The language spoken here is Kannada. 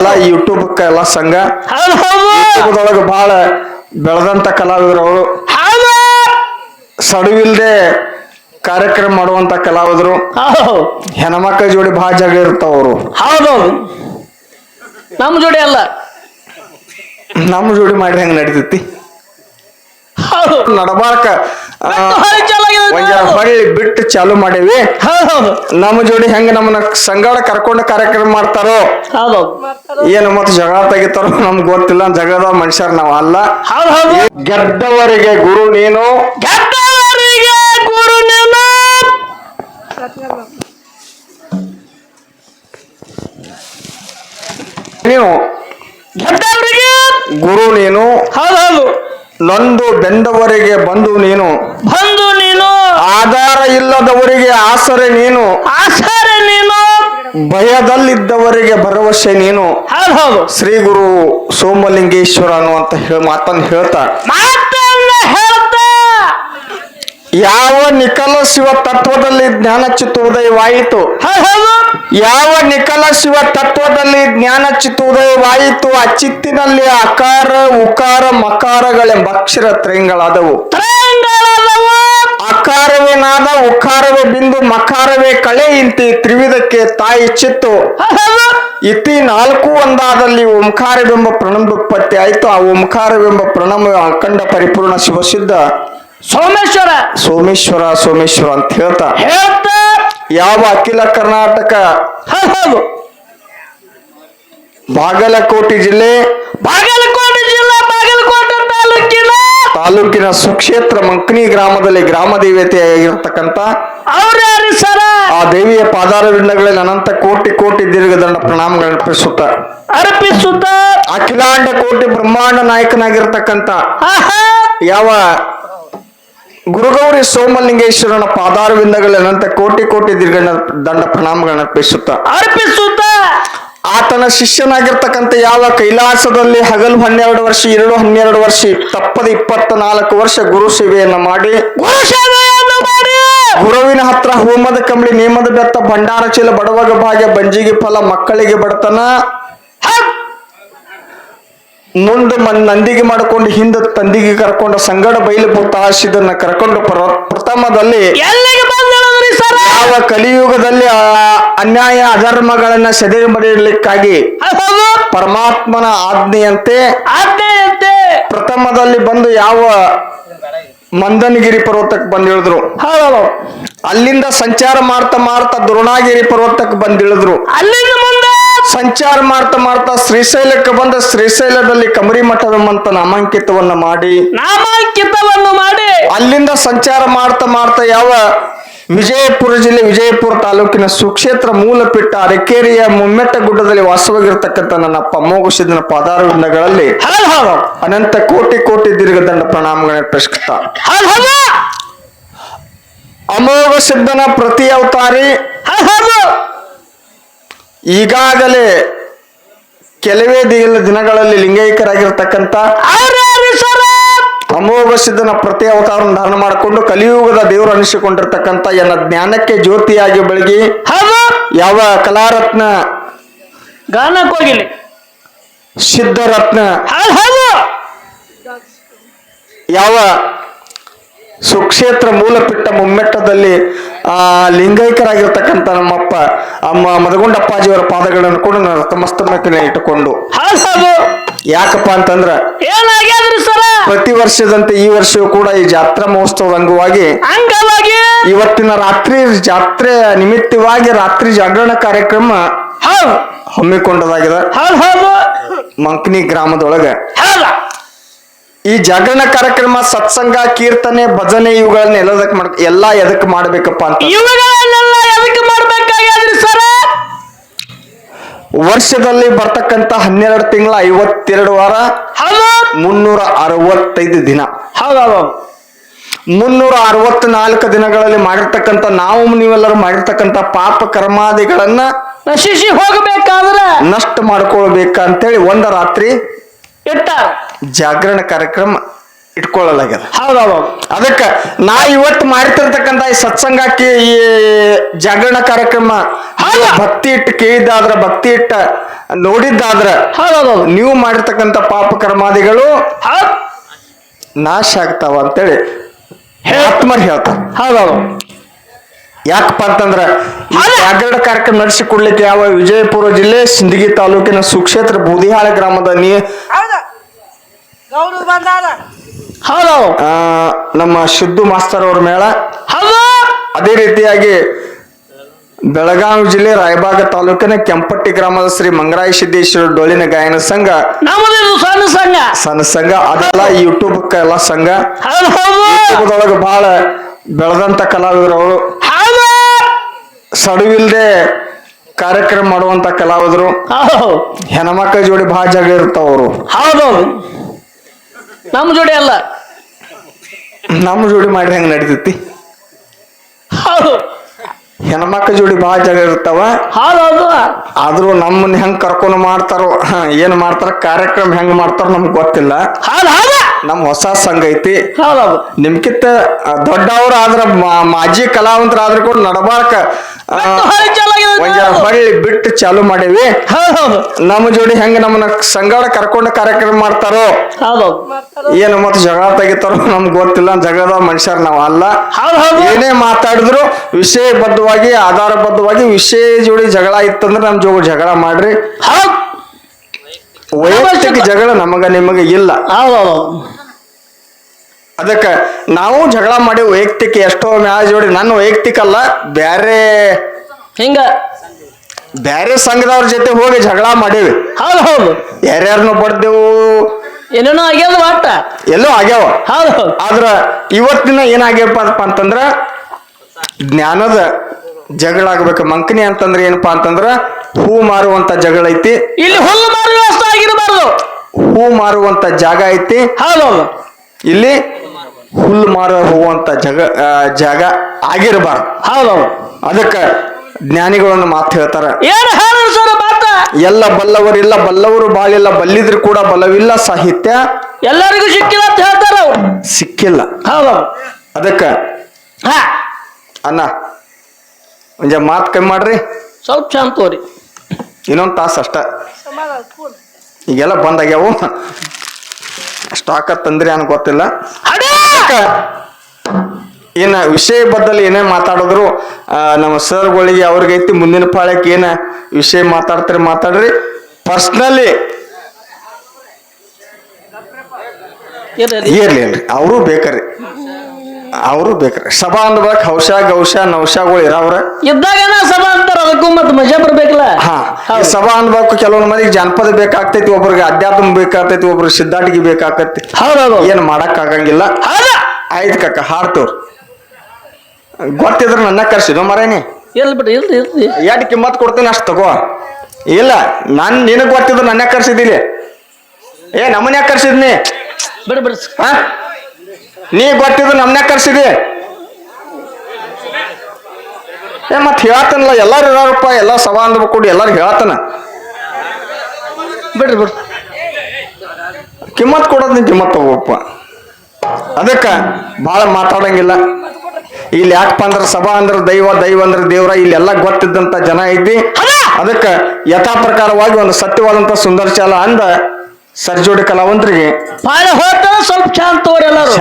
ಎಲ್ಲ ಯೂಟ್ಯೂಬ್ ಎಲ್ಲ ಸಂಘ ಯೂಟ್ಯೂಬ್ದೊಳಗೆ ಬಹಳ ಬೆಳೆದಂತ ಕಲಾವಿದರು ಅವರು. ಹೌದು. ಸಡುವಿಲ್ದೆ ಕಾರ್ಯಕ್ರಮ ಮಾಡುವಂತ ಕಲಾವಿದರು. ಹೌದು. ಹೆಣ್ಮಕ್ಳ ಜೋಡಿ ಬಹಳ ಜಾಗ ಇರ್ತಾವ ಅವರು. ಹೌದೌದು ನಮ್ಮ ಜೋಡಿ ಅಲ್ಲ. ನಮ್ಮ ಜೋಡಿ ಮಾಡಿ ಹೆಂಗ್ ನಡೀತೈತಿ ನಡಬಾರ್ಕ. ಹೊಳ್ಳಿ ಬಿಟ್ಟು ಚಾಲು ಮಾಡೇವಿ. ನಮ್ಮ ಜೋಡಿ ಹೆಂಗ ನಮ್ಮನ್ನ ಸಂಗಾಡ ಕರ್ಕೊಂಡ ಕಾರ್ಯಕ್ರಮ ಮಾಡ್ತಾರೋ? ಹೌದು. ಏನು ಮತ್ತೆ ಜಗಳ ತೆಗಿತಾರೋ ನಮ್ಗೆ ಗೊತ್ತಿಲ್ಲ. ಜಗದ ಮನುಷ್ಯರ್ ನಾವು ಅಲ್ಲ. ಗೆದ್ದವರಿಗೆ ಗುರು ನೀನು. ಗೆದ್ದವರಿಗೆ ಗುರು ನೀನು. ನೀವು ಗೆದ್ದವರಿಗೆ ಗುರು ನೀನು. ಹೌದೌದು ಹೌದು. ನೊಂದು ಬೆಂದವರಿಗೆ ಬಂದು ನೀನು. ಬಂದು ನೀನು. ಆಧಾರ ಇಲ್ಲದವರಿಗೆ ಆಸರೆ ನೀನು. ಆಸರೆ ನೀನು. ಭಯದಲ್ಲಿದ್ದವರಿಗೆ ಭರವಸೆ ನೀನು. ಹೌದು ಶ್ರೀ ಗುರು ಸೋಮಲಿಂಗೇಶ್ವರ ಅನ್ನುವಂತ ಹೇಳ ಮಾತನ್ನು ಹೇಳ್ತಾ. ಮಾತನ್ನ ಹೇಳ್ತಾ. ಯಾವ ನಿಖಲ ಶಿವ ತತ್ವದಲ್ಲಿ ಜ್ಞಾನ ಚಿತ್ತೋದಯವಾಯಿತು ಹೌದು. ಯಾವ ನಿಖಲ ಶಿವ ತತ್ವದಲ್ಲಿ ಜ್ಞಾನ ಚಿತ್ತೋದಯವಾಯಿತು ಆ ಚಿತ್ತಿನಲ್ಲಿ ಅಕಾರ ಉಕಾರ ಮಕಾರಗಳೆಂಬ ಅಕ್ಷರ ತ್ರಯಗಳಾದವು ಅಕಾರವೇ ನಾದ ಉಕಾರವೇ ಬಿಂದು ಮಕಾರವೇ ಕಳೆ ಇಂತಿ ತ್ರಿವಿಧಕ್ಕೆ ತಾಯಿ ಚಿತ್ತು. ಇತಿ ನಾಲ್ಕು ಒಂದಾದಲ್ಲಿ ಓಂಕಾರವೆಂಬ ಪ್ರಣಬೋತ್ಪತ್ತಿ ಆಯಿತು. ಆ ಓಂಕಾರವೆಂಬ ಪ್ರಣಮ ಅಖಂಡ ಪರಿಪೂರ್ಣ ಶಿವಸಿದ್ಧ ಸೋಮೇಶ್ವರ. ಸೋಮೇಶ್ವರ ಸೋಮೇಶ್ವರ ಅಂತ ಹೇಳ್ತಾ. ಹೇಳ್ತಾ. ಯಾವ ಅಖಿಲ ಕರ್ನಾಟಕ? ಹೌದು ಬಾಗಲಕೋಟೆ ಜಿಲ್ಲೆ. ಬಾಗಲಕೋಟೆ ಜಿಲ್ಲಾ ಬಾಗಲಕೋಟೆ ತಾಲೂಕಿನ. ತಾಲೂಕಿನ ಸುಕ್ಷೇತ್ರ ಮಂಕನಿ ಗ್ರಾಮದಲ್ಲಿ ಗ್ರಾಮ ದೇವತೆಯಾಗಿರ್ತಕ್ಕಂಥ ಅವ್ರ ಯಾರು ಸರ? ಆ ದೇವಿಯ ಪಾದಾರವಿಂದಗಳಲ್ಲಿ ಅನಂತ ಕೋಟಿ ಕೋಟಿ ದೀರ್ಘದಂಡ ಪ್ರಣಾಮಗಳನ್ನು ಅರ್ಪಿಸುತ್ತ. ಅರ್ಪಿಸುತ್ತ. ಅಖಿಲಾಂಡ ಕೋಟಿ ಬ್ರಹ್ಮಾಂಡ ನಾಯಕನಾಗಿರ್ತಕ್ಕಂತ ಯಾವ ಗುರುಗೌರಿ ಸೋಮಲಿಂಗೇಶ್ವರನ ಪಾದಾರವಿಂದಗಳ ಅನಂತ ಕೋಟಿ ಕೋಟಿ ದೀರ್ಘ ದಂಡ ಪ್ರಣಾಮಗಳನ್ನು ಅರ್ಪಿಸುತ್ತ ಅರ್ಪಿಸುತ್ತ ಆತನ ಶಿಷ್ಯನಾಗಿರ್ತಕ್ಕಂಥ ಯಾವ ಕೈಲಾಸದಲ್ಲಿ ಹಗಲು ಹನ್ನೆರಡು ವರ್ಷ ಎರಡು ಹನ್ನೆರಡು ವರ್ಷ ತಪ್ಪದ ಇಪ್ಪತ್ತ ನಾಲ್ಕು ವರ್ಷ ಗುರು ಸೇವೆಯನ್ನ ಮಾಡಿ ಗುರುವಿನ ಹತ್ರ ಹೋಮದ ಕಂಬಳಿ ನೇಮದ ಬೆತ್ತ ಭಂಡಾರ ಚೀಲ ಬಡವಗ ಭಾಗ್ಯ ಬಂಜಿಗೆ ಫಲ ಮಕ್ಕಳಿಗೆ ಬಡತನ. ಮುಂದೆ ಮನ್ ನಂದಿಗೆ ಮಾಡಿಕೊಂಡು ಹಿಂದ ತಂದಿಗೆ ಕರ್ಕೊಂಡು ಸಂಗಡ ಬಯಲು ಭೂತ ಆಶಿದನ್ನ ಕರ್ಕೊಂಡು ಪ್ರಥಮದಲ್ಲಿ ಯಾವ ಕಲಿಯುಗದಲ್ಲಿ ಆ ಅನ್ಯಾಯ ಅಧರ್ಮಗಳನ್ನ ಸೆದೆ ಬಡಿಯಲಿಕ್ಕಾಗಿ. ಪರಮಾತ್ಮನ ಆಜ್ಞೆಯಂತೆ ಆಜ್ಞೆಯಂತೆ. ಪ್ರಥಮದಲ್ಲಿ ಬಂದು ಯಾವ ಮಂದನಗಿರಿ ಪರ್ವತಕ್ಕೆ ಬಂದಿಳಿದ್ರು. ಅಲ್ಲಿಂದ ಸಂಚಾರ ಮಾಡ್ತಾ ಮಾಡ್ತಾ ದ್ರೋಣಾಗಿರಿ ಪರ್ವತಕ್ಕೆ ಬಂದಿಳಿದ್ರು. ಅಲ್ಲಿಂದ ಸಂಚಾರ ಮಾಡ್ತಾ ಮಾಡ್ತಾ ಶ್ರೀಶೈಲಕ್ಕೆ ಬಂದ ಶ್ರೀಶೈಲದಲ್ಲಿ ಕಮರಿ ಮಠವೆಂಬಂತ ನಾಮಾಂಕಿತವನ್ನ ಮಾಡಿ. ನಾಮಾಂಕಿತವನ್ನು ಮಾಡಿ. ಅಲ್ಲಿಂದ ಸಂಚಾರ ಮಾಡ್ತಾ ಮಾಡ್ತಾ ಯಾವ ವಿಜಯಪುರ ಜಿಲ್ಲೆ ವಿಜಯಪುರ ತಾಲೂಕಿನ ಸುಕ್ಷೇತ್ರ ಮೂಲಪಿಟ್ಟ ಅರಕೇರಿಯ ಮುಮ್ಮೆಟ್ಟ ಗುಡ್ಡದಲ್ಲಿ ವಾಸವಾಗಿರ್ತಕ್ಕಂಥ ನನ್ನ ಅಮ್ಮೋಘಸಿದ್ದನ ಪಾದಾರವಿಂದಗಳಲ್ಲಿ ಹೌದು ಹೌದು. ಅನಂತ ಕೋಟಿ ಕೋಟಿ ದೀರ್ಘದಂಡ ಪ್ರಣಾಮಗಳ ಪ್ರಸ್ಕೃತ ಹೌದು ಹೌದು. ಅಮೋಘ ಸಿದ್ಧನ ಪ್ರತಿ ಅವತಾರಿ ಈಗಾಗಲೇ ಕೆಲವೇ ದಿನ ದಿನಗಳಲ್ಲಿ ಲಿಂಗೈಕ್ಯರಾಗಿರ್ತಕ್ಕಂಥ ಅಮೋಘಸಿದ್ದನ ಪ್ರತಿ ಅವತಾರವನ್ನು ಧಾರಣ ಮಾಡಿಕೊಂಡು ಕಲಿಯುಗದ ದೇವರು ಅನಿಸಿಕೊಂಡಿರ್ತಕ್ಕಂಥ ಎನ್ನ ಜ್ಞಾನಕ್ಕೆ ಜ್ಯೋತಿಯಾಗಿ ಬೆಳಗಿ ಯಾವ ಕಲಾರತ್ನ ಗಾನಕ್ಕೆ ಹೋಗಿಲಿ. ಸಿದ್ಧರತ್ನ ಯಾವ ಸುಕ್ಷೇತ್ರ ಮೂಲಪಿಟ್ಟ ಮುಮ್ಮೆಟ್ಟದಲ್ಲಿ ಲಿಂಗೈಕ್ಯರಾಗಿರ್ತಕ್ಕಂಥ ನಮ್ಮಪ್ಪ ಅಮ್ಮ ಮದಗುಂಡಪ್ಪಾಜಿಯವರ ಪಾದಗಳನ್ನು ಕೂಡ ನಾನು ತಮಸ್ತಮಕ್ಕೆ ಇಟ್ಟುಕೊಂಡು. ಹೌದು ಹೌದು ಯಾಕಪ್ಪ ಅಂತಂದ್ರ ಏನಾಗ್ಯಾದ್ರಿ ಸರ? ಪ್ರತಿ ವರ್ಷದಂತೆ ಈ ವರ್ಷವೂ ಕೂಡ ಈ ಜಾತ್ರಾ ಮಹೋತ್ಸವದ ಅಂಗವಾಗಿ ಅಂಗವಾಗಿ? ಇವತ್ತಿನ ರಾತ್ರಿ ಜಾತ್ರೆ ನಿಮಿತ್ತವಾಗಿ ರಾತ್ರಿ ಜಾಗರಣ ಕಾರ್ಯಕ್ರಮ ಹಮ್ಮಿಕೊಂಡದಾಗಿದೆ. ಹೌದು ಹೌದು ಮಂಕನಿ ಗ್ರಾಮದೊಳಗೆ. ಹೌದ? ಈ ಜಾಗರಣ ಕಾರ್ಯಕ್ರಮ ಸತ್ಸಂಗ ಕೀರ್ತನೆ ಭಜನೆ ಇವುಗಳನ್ನ ಎಲ್ಲದಕ್ ಮಾಡ ಎಲ್ಲಾ ಎದಕ್ ಮಾಡ್ಬೇಕಪ್ಪ ಅಂತ. ಇವುಗಳನ್ನೆಲ್ಲ ಎದಕ್ಕೆ ಮಾಡ್ಬೇಕಾಗ್ಯಾದ್ರಿ ಸರ ವರ್ಷದಲ್ಲಿ ಬರ್ತಕ್ಕಂತ ಹನ್ನೆರಡು ತಿಂಗಳ ಐವತ್ತೆರಡು ವಾರ ಮುನ್ನೂರ ಅರವತ್ತೈದು ದಿನ. ಹೌದೌದು. ಮುನ್ನೂರ ಅರವತ್ನಾಲ್ಕು ದಿನಗಳಲ್ಲಿ ಮಾಡಿರ್ತಕ್ಕಂಥ ನಾವು ನೀವೆಲ್ಲರೂ ಮಾಡಿರ್ತಕ್ಕಂಥ ಪಾಪ ಕರ್ಮಾದಿಗಳನ್ನ ನಶಿಸಿ ಹೋಗಬೇಕಾದ್ರೆ ನಷ್ಟ ಮಾಡ್ಕೊಳ್ಬೇಕಂತೇಳಿ ಒಂದ ರಾತ್ರಿ ಇಟ್ಟಾರ ಜಾಗರಣ ಕಾರ್ಯಕ್ರಮ ಇಟ್ಕೊಳ್ಳಲಾಗ್ಯದ. ಹೌದೌದು. ಅದಕ್ಕೆ ನಾ ಇವತ್ತು ಮಾಡ್ತಿರ್ತಕ್ಕಂತ ಈ ಸತ್ಸಂಗಕ್ಕೆ ಈ ಜಾಗರಣ ಕಾರ್ಯಕ್ರಮ? ಭಕ್ತಿ ಇಟ್ಟು ಕೇಳಿದ್ದಾದ್ರ ಭಕ್ತಿ ಇಟ್ಟ ನೋಡಿದ್ದಾದ್ರ ಹೌದೌದು. ನೀವು ಮಾಡಿರ್ತಕ್ಕಂಥ ಪಾಪ ಕರ್ಮಾದಿಗಳು ನಾಶ ಆಗ್ತಾವ ಅಂತೇಳಿ ಆತ್ಮರ್ ಹೇಳ್ತಾರ. ಹೌದೌದು. ಯಾಕಪ್ಪ ಅಂತಂದ್ರ ಜಾಗರಣ ಕಾರ್ಯಕ್ರಮ ನಡೆಸಿಕೊಡ್ಲಿಕ್ಕೆ ಯಾವ ವಿಜಯಪುರ ಜಿಲ್ಲೆ ಸಿಂದಗಿ ತಾಲೂಕಿನ ಸುಕ್ಷೇತ್ರ ಬೂದಿಹಾಳ ಗ್ರಾಮದ ನೀ ಹೌದಾ ಬಂದಾರ. ಹೌದೌದು ಆ, ನಮ್ಮ ಶುದ್ಧ ಮಾಸ್ತರ್ ಅವ್ರ ಮೇಳ. ಹೌದು. ಅದೇ ರೀತಿಯಾಗಿ ಬೆಳಗಾವಿ ಜಿಲ್ಲೆ ರಾಯಬಾಗ ತಾಲೂಕಿನ ಕೆಂಪಟ್ಟಿ ಗ್ರಾಮದ ಶ್ರೀ ಮಂಗರಾಯ ಸಿದ್ದೇಶ್ವರ ಡೊಳ್ಳಿನ ಗಾಯನ ಸಂಘ. ಸಣ್ಣ ಸಂಘ. ಸಣ್ಣ ಸಂಘ. ಅದೆಲ್ಲ ಯೂಟ್ಯೂಬ್ ಎಲ್ಲ ಸಂಘ. ಹೌದು ಹೌದು. ಯೂಟ್ಯೂಬ್ದೊಳಗೆ ಬಹಳ ಬೆಳೆದಂತ ಕಲಾವಿದರು ಅವರು. ಹೌದು. ಸಡುವಿಲ್ದೆ ಕಾರ್ಯಕ್ರಮ ಮಾಡುವಂತ ಕಲಾವಿದರು. ಹೌದು. ಹೆಣ್ಮಕ್ಳ ಜೋಡಿ ಬಹಳ ಜಾಗ ಇರ್ತಾವ ಅವರು. ಹೌದೌದು ನಮ್ಮ ಜೋಡಿ ಅಲ್ಲ. ನಮ್ಮ ಜೋಡಿ ಮಾಡಿ ಹೆಂಗ್ ನಡೀತೈತಿ? ಹೌದು. ಹೆಣ್ಮಕ್ಳ ಜೋಡಿ ಬಹಳ ಜಾಗ ಇರ್ತಾವ. ಆದ್ರೂ ನಮ್ಮನ್ನ ಹೆಂಗ್ ಕರ್ಕೊಂಡು ಮಾಡ್ತಾರೋ ಹ, ಏನ್ ಮಾಡ್ತಾರ ಕಾರ್ಯಕ್ರಮ ಹೆಂಗ್ ಮಾಡ್ತಾರೋ ನಮ್ಗೆ ಗೊತ್ತಿಲ್ಲ. ಹೌದು ಹೌದು. ನಮ್ ಹೊಸ ಸಂಘ ಐತಿ. ಹೌದೌದು. ನಿಮ್ಕಿಂತ ಆ, ದೊಡ್ಡವ್ರ ಆದ್ರ ಮಾ- ಮಾಜಿ ಕಲಾವಂತರ ಆದ್ರ ಕೂಡ ನಡಬಾರಕ ಹಳ್ಳಿ ಬಿಟ್ಟು ಚಾಲು ಮಾಡೇವಿ. ಹೌದೌದು. ನಮ್ಮ ಜೋಡಿ ಹೆಂಗ ನಮ್ಮನ್ನ ಸಂಘಡ ಕರ್ಕೊಂಡು ಕಾರ್ಯಕ್ರಮ ಮಾಡ್ತಾರೋ? ಹೌದೌದು. ಏನು ಮತ್ತೆ ಜಗಳ ತೆಗಿತಾರೋ ನಮ್ಗೆ ಗೊತ್ತಿಲ್ಲ ಜಗಳದ ಮನುಷ್ಯರ್ ನಾವ್ ಅಲ್ಲ. ಹೌದು ಹೌದು ಏನೇ ಮಾತಾಡಿದ್ರು ವಿಷಯಬದ್ಧವಾಗಿ ಆಧಾರಬದ್ಧವಾಗಿ ವಿಷಯ ಜೋಡಿ ಜಗಳ ಇತ್ತಂದ್ರೆ ನಮ್ ಜೋಡಿ ಜಗಳ ಮಾಡ್ರಿ. ಹೌದು. ವೈಯಕ್ತಿಕ ಜಗಳ ನಮಗ ನಿಮಗೆ ಇಲ್ಲ. ಹೌದೌದು. ಅದಕ್ಕೆ ನಾವು ಜಗಳ ಮಾಡಿ ವೈಯಕ್ತಿಕ ಎಷ್ಟೋ ಮ್ಯಾಜ್ ಜೋಡಿ ನನ್ನ ವೈಯಕ್ತಿಕ ಅಲ್ಲ ಬ್ಯಾರೆ ಹಿಂಗ. ಬ್ಯಾರೆ ಸಂಘದವ್ರ ಜೊತೆ ಹೋಗಿ ಜಗಳ ಮಾಡೇವಿ. ಹೌದು ಹೌದು. ಯಾರ್ಯಾರನ್ನು ಬಡ್ದೆವು ಏನೇನೋ ಆಗ್ಯಾವ ಒಟ್ಟ. ಎಲ್ಲೋ ಆಗ್ಯಾವ. ಹೌದು ಹೌದು. ಆದ್ರ ಇವತ್ತಿನ ಏನಾಗ್ಯಪ್ಪ ಅಂತಂದ್ರ ಜ್ಞಾನದ ಜಗಳ ಆಗ್ಬೇಕು. ಮಂಕನಿ ಅಂತಂದ್ರೆ ಏನಪ್ಪಾ ಅಂತಂದ್ರ ಹೂ ಮಾರುವಂತ ಜಗಳ ಐತಿ. ಇಲ್ಲಿ ಹುಲ್ಲು ಮಾರುವ ಆಗಿರಬಾರದು ಆಗಿರಬಾರ್ದು. ಹೂ ಮಾರುವಂತ ಜಾಗ ಐತಿ. ಹೌದೌದು ಇಲ್ಲಿ ಹುಲ್ಲು ಮಾರ ಹೋಗುವಂತ ಜಗ ಜಾಗ ಆಗಿರಬಾರ್ದು. ಹೌದೌದು ಅದಕ್ಕ ಜ್ಞಾನಿಗಳನ್ನ ಮಾತು ಹೇಳ್ತಾರ. ಏನು ಹೇಳಿದ್ರು ಸರ್ ಮಾತ? ಎಲ್ಲ ಬಲ್ಲವರಿಲ್ಲ ಬಲ್ಲವರು ಬಾಳಿಲ್ಲ ಬಲ್ಲಿದ್ರು ಕೂಡ ಬಲವಿಲ್ಲ ಸಾಹಿತ್ಯ ಎಲ್ಲರಿಗೂ ಸಿಕ್ಕಿಲ್ಲ ಅಂತ ಹೇಳ್ತಾರ ಅವ್ರು. ಸಿಕ್ಕಿಲ್ಲ. ಹೌದೌದು ಅದಕ್ಕ ಹಾ. ಅಣ್ಣ ಒಂಜ ಮಾತು ಕಮ್ಮಿ ಮಾಡ್ರಿ. ಸ್ವಲ್ಪ ಶಾಂತ ತೋರಿ ಇನ್ನೊಂದು ತಾಸು ಅಷ್ಟ. ಈಗೆಲ್ಲ ಬಂದಾಗ್ಯಾವು. ಸ್ಟಾಕ ತಂದ್ರಿ ಅನ್ ಗೊತ್ತಿಲ್ಲ. ಏನ ವಿಷಯ ಬದ್ದಲ್ಲಿ ಏನೇ ಮಾತಾಡಿದ್ರು ನಮ್ಮ ಸರ್ಗಳಿಗೆ ಅವ್ರಿಗೈತಿ ಮುಂದಿನ ಪಾಳ್ಯಕ್ಕೆ ಏನ ವಿಷಯ ಮಾತಾಡ್ತಾರೆ ಮಾತಾಡ್ರಿ. ಪರ್ಸ್ನಲಿ ಇರ್ಲಿ. ಅವರು ಬೇಕ್ರಿ. ಅವರು ಬೇಕ್ರಿ. ಸಭಾ ಅಂದ್ಬೇಕು ಹೌಶ ಗೌಶ ನೌಶಗಳು ಇರಾವ್ರ ಇದ್ದಾಗ ಸಭಾ ಅಂತಾರ ಅದಕ್ಕೂ ಮತ್ತೆ ಮಜಾ ಬರ್ಬೇಕಲ್ಲ? ಹಾ ಈ. ಸಭಾ ಅನ್ಬೇಕು ಕೆಲವೊಂದು ಮಂದಿಗೆ ಜಾನಪದ ಬೇಕಾಗ್ತೈತಿ ಒಬ್ರಿಗೆ ಅಧ್ಯಾತ್ಮ ಬೇಕಾಗ್ತೈತಿ ಒಬ್ರಿಗೆ ಸಿದ್ಧಾಟಿಗೆ ಬೇಕಾಗ್ತೈತಿ. ಹೌದೌದು. ಏನ್ ಮಾಡಕ್ ಆಗಂಗಿಲ್ಲ. ಆಯ್ತು ಕಕ್ಕ ಹಾಡ್ತವ್ರ. ಗೊತ್ತಿದ್ರ ನನ್ನ ಕರ್ಸಿದ್ವು ಮರೇನಿ ಎಲ್ಲಿ ಬಿಡ್ರಿ ಇಲ್ಲ ಇರ್ಲಿ ಎರಡು ಕಿಮ್ಮತ್ ಕೊಡ್ತೀನಿ ಅಷ್ಟು ತಗೋ. ಇಲ್ಲ ನಾನ್ ನಿನಗ್ ಗೊತ್ತಿದ್ರು ನನ್ನ ಕರ್ಸಿದಿಲ್ಲ ಏ ನಮ್ಮನ್ಯಾಗ ಕರ್ಸಿದ್ನಿ? ಬಿಡಿ ಬಿಡಿ. ಹಾ? ನೀ ಗೊತ್ತಿದ್ರು ನಮ್ಮನ್ಯಾಗ ಕರ್ಸಿದಿ? ಏ ಮತ್ ಹೇಳ್ತಾನಲ್ಲ ಎಲ್ಲಾರು ಇರೋರಪ್ಪ ಎಲ್ಲ ಸಭಾ ಅಂದ್ಬೇಕು ಕೊಡಿ ಎಲ್ಲಾರು ಹೇಳ್ತಾನ. ಬಿಡ್ರಿ ಬಿಡ್ರಿ. ಕಿಮ್ಮತ್ ಕೊಡೋದ್ ನೀ ಕಿಮ್ಮತ್ ತಗೋಪ್ಪ ಅದಕ್ಕ ಭಾಳ ಮಾತಾಡಂಗಿಲ್ಲ. ಇಲ್ಲಿ ಯಾಕಪ್ಪ ಅಂದ್ರೆ ಸಭಾ ಅಂದ್ರ ದೈವ ದೈವ ಅಂದ್ರ ದೇವ್ರ ಇಲ್ಲೆಲ್ಲ ಗೊತ್ತಿದ್ದಂತ ಜನ ಐತಿ. ಅದಕ್ಕ ಯಥಾ ಪ್ರಕಾರವಾಗಿ ಒಂದು ಸತ್ಯವಾದಂತ ಸುಂದರ ಚಾಲ ಅಂದ. ಸರ್ಜೋಡಿ ಕಲಾವಂತರಿಗೆ ಪಾಳೆ ಹೋಗ್ತಾರ ಸ್ವಲ್ಪ ಶಾಂತ ಶಾಂತವ್ರು ಎಲ್ಲಾರು.